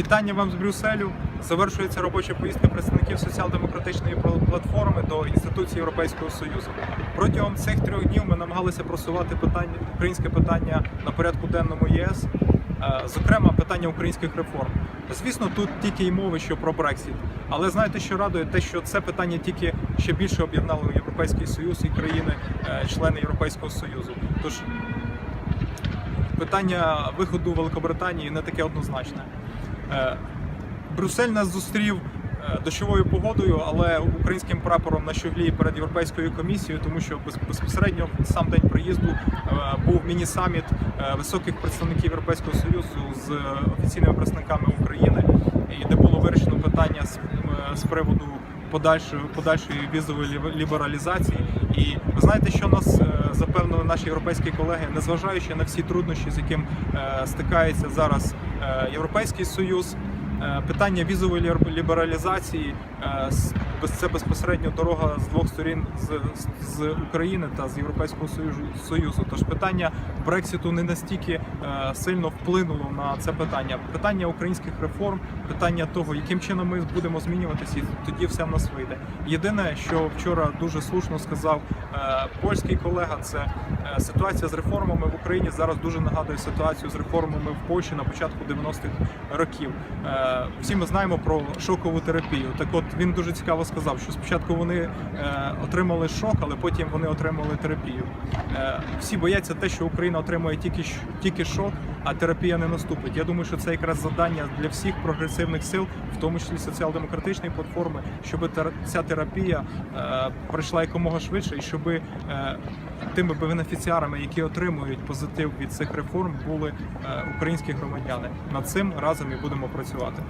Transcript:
Вітання вам з Брюсселю. Завершується робоча поїздка представників соціал-демократичної платформи до інституції Європейського Союзу. Протягом цих трьох днів ми намагалися просувати питання українське питання на порядку денному ЄС, е, зокрема питання українських реформ. Звісно, тут тільки й мови, що про Брексіт. Але знаєте, що радує, те, що це питання тільки ще більше об'єднало Європейський Союз і країни, е, Європейського Союзу. Тож питання виходу Великобританії не таке однозначне. Е, Брюссель нас зустрів е, дощовою погодою, але українським прапором на щоглі перед Європейською комісією, тому що без- безпосередньо сам день приїзду е, був міні-саміт високих представників Європейського Союзу з офіційними представниками України, і де було вирішено питання з приводу подальшої подальшої візової лібералізації. І ви знаєте, що нас е, запевнили наші європейські колеги, незважаючи на всі труднощі, з яким е, стикається зараз е, Європейський Союз. Питання візової лібер- лібералізації це безпосередньо дорога з двох сторін з, з- України та з Європейського Союзу. Союзу. Тож питання Брекситу не настільки е, сильно вплинуло на це питання. Питання українських реформ, питання того, яким чином ми будемо змінюватися, і тоді все в нас вийде. Єдине, що вчора дуже слушно сказав е, польський колега, це е, ситуація з реформами в Україні зараз дуже нагадує ситуацію з реформами в Польщі на початку 90-х років. Всі ми знаємо про шокову терапію. Так от він дуже цікаво сказав, що спочатку вони е, отримали шок, але потім вони отримали терапію. Е, Всі бояться те, що Україна отримує тільки тільки шок, а терапія не наступить. Я думаю, що це якраз завдання для всіх прогресивних сил, в тому числі соціал-демократичної платформи, щоб ця терапія е, пройшла якомога швидше, і щоб тими бенефіціарами, які отримують позитив від цих реформ, були українські громадяни. Над цим разом і будемо працювати.